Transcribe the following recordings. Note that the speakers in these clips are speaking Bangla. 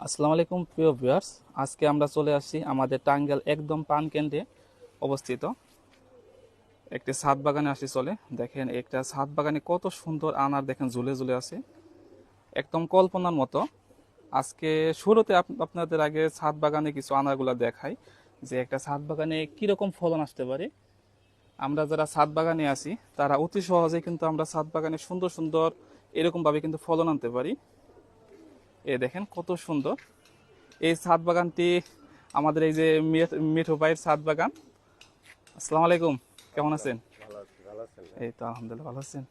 আসসালামু আলাইকুম, প্রিয় ভিউয়ার্স। আজকে আমরা চলে আসছি আমাদের টাঙ্গাইল একদম পান কেন্দ্রে অবস্থিত একটি ছাদ বাগানে আসি চলে। দেখেন, একটা ছাদ বাগানে কত সুন্দর আনার দেখেন, ঝুলে ঝুলে আছে। একদম কল্পনার মতো। আজকে শুরুতে আপ- আপনাদের আগে ছাদ বাগানে কিছু আনারগুলো দেখাই, যে একটা ছাদ বাগানে কীরকম ফলন আসতে পারে। আমরা যারা ছাদ বাগানে আছি, তারা অতি সহজে কিন্তু আমরা ছাদ বাগানে সুন্দর সুন্দর এরকমভাবে কিন্তু ফলন আনতে পারি। এ দেখেন কত সুন্দর। এই ছাদ বাগানটি আমাদের এই যে মিঠু ভাইয়ের ছাদ বাগান। আসসালামু আলাইকুম কেমন আছেন? এই তো আলহামদুলিল্লাহ ভালো আছেন।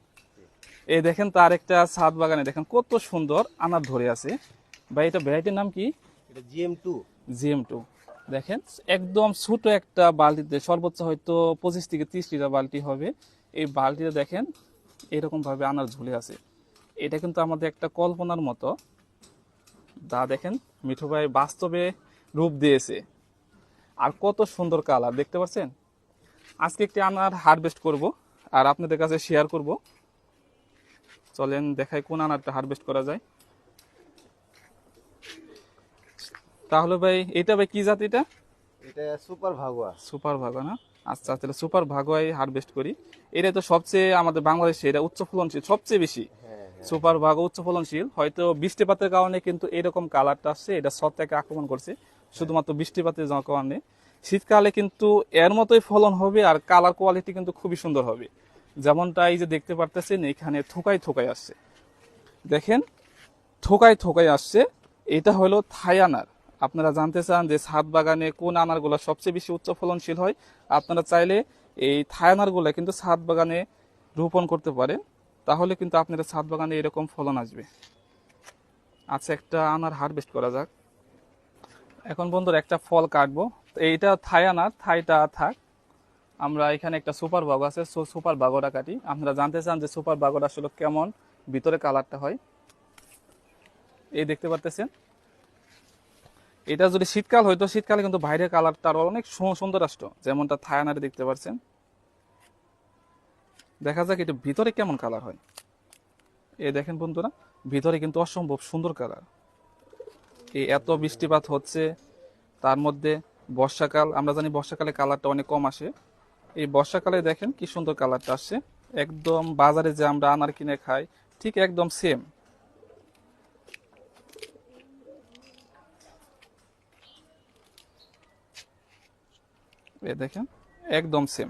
এই দেখেন তার একটা ছাদ বাগানে দেখেন কত সুন্দর আনার ধরে আছে। ভাই এটা ভ্যারাইটির নাম কি? এটা জিএম টু। GM two. দেখেন একদম ছোট একটা বালতিতে সর্বোচ্চ হয়তো পঁচিশ থেকে তিরিশ লিটার বালতি হবে। এই বালতিতে দেখেন এরকমভাবে আনার ঝুলে আছে। এটা কিন্তু আমাদের একটা কল্পনার মতো। দা দেখেন মিঠু ভাই বাস্তবে রূপ দিয়েছে। আর কত সুন্দর কালার দেখতে পাচ্ছেন? আজকে একটি আনার হারভেস্ট করব আর আপনাদের কাছে শেয়ার করব। চলেন দেখাই কোন আনারটা হারভেস্ট করা যায়। তাহলে ভাই এটা ভাই কি জাত এটা? এটা সুপার ভাগুয়া। সুপার ভাগো না? আচ্ছা তাহলে সুপার ভাগোয়াই হারভেস্ট করি। এটা তো সবচেয়ে আমাদের বাংলাদেশে এটা উচ্চ ফলনশীল সবচেয়ে বেশি। সুপার ভাগো উচ্চ ফলনশীল। হয়তো বৃষ্টিপাতের কারণে কিন্তু এরকম কালারটা আসছে এটা সবটাকে আক্রমণ করছে। শুধুমাত্র বৃষ্টিপাতের কারণে। শীতকালে কিন্তু এর মতোই ফলন হবে আর কালার কোয়ালিটি কিন্তু খুবই সুন্দর হবে। যেমনটা এই যে দেখতে পারতেছেন এখানে থোকাই থোকাই আসছে। দেখেন থোকাই থোকাই আসছে। এটা হলো থাই আনার। আপনারা জানতে চান যে ছাদ বাগানে কোন আনারগুলো সবচেয়ে বেশি উচ্চ ফলনশীল হয়? আপনারা চাইলে এই থাই আনারগুলো কিন্তু ছাদ বাগানে রোপণ করতে পারেন। তাহলে কিন্তু আপনার ছাদ বাগানে এরকম ফলন আসবে। আচ্ছা একটা আনার হারভেস্ট করা যাক। এখন বন্ধুরা একটা ফল কাটবো। তো এইটা থাই আনার, থাইটা থাক। আমরা এখানে একটা সুপার বাগো আছে, সো সুপার বাগোটা কাটি। আপনারা জানতে চান যে সুপার বাগোটা আসলে কেমন, ভিতরে কালারটা হয়। এই দেখতে পারতেছেন? এটা যদি শীতকাল হয়তো শীতকালে কিন্তু বাইরের কালারটা আরও অনেক সুন্দর আসতো। যেমনটা থায়ানারে দেখতে পাচ্ছেন দেখা যাক এটা ভিতরে কেমন কালার হয়। এ দেখেন বন্ধুরা, ভিতরে কিন্তু অসম্ভব সুন্দর কালার এই এত বৃষ্টিপাত হচ্ছে, তার মধ্যে বর্ষাকাল, আমরা জানি বর্ষাকালে কালারটা অনেক কম আসে। এই বর্ষাকালে দেখেন কি সুন্দর কালারটা আসছে। একদম বাজারে যে আমরা আনার কিনে খাই, ঠিক একদম সেম এ দেখেন, একদম সেম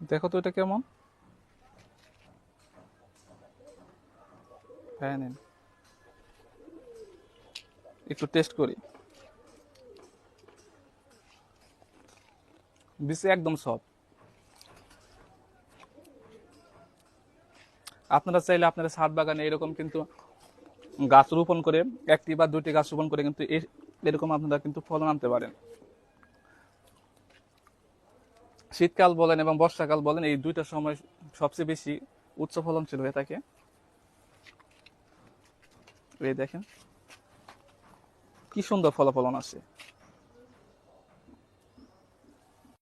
দেখো তো এটা কেমন? হ্যাঁ নিন। একটু টেস্ট করি। বিসে একদম সব আপনারা চাইলে আপনারা ছাদ বাগানে এরকম কিন্তু গাছ রোপণ করে, একটি বা দুটি গাছ রোপণ করে কিন্তু এরকম আপনারা কিন্তু ফলন আনতে পারেন। শীতকাল বলেন এবং বর্ষাকাল বলেন, এই দুইটা সময় সবচেয়ে বেশি উচ্চ ফলনশীল হয়ে থাকে। এই দেখেন, কি সুন্দর ফলাফলন আছে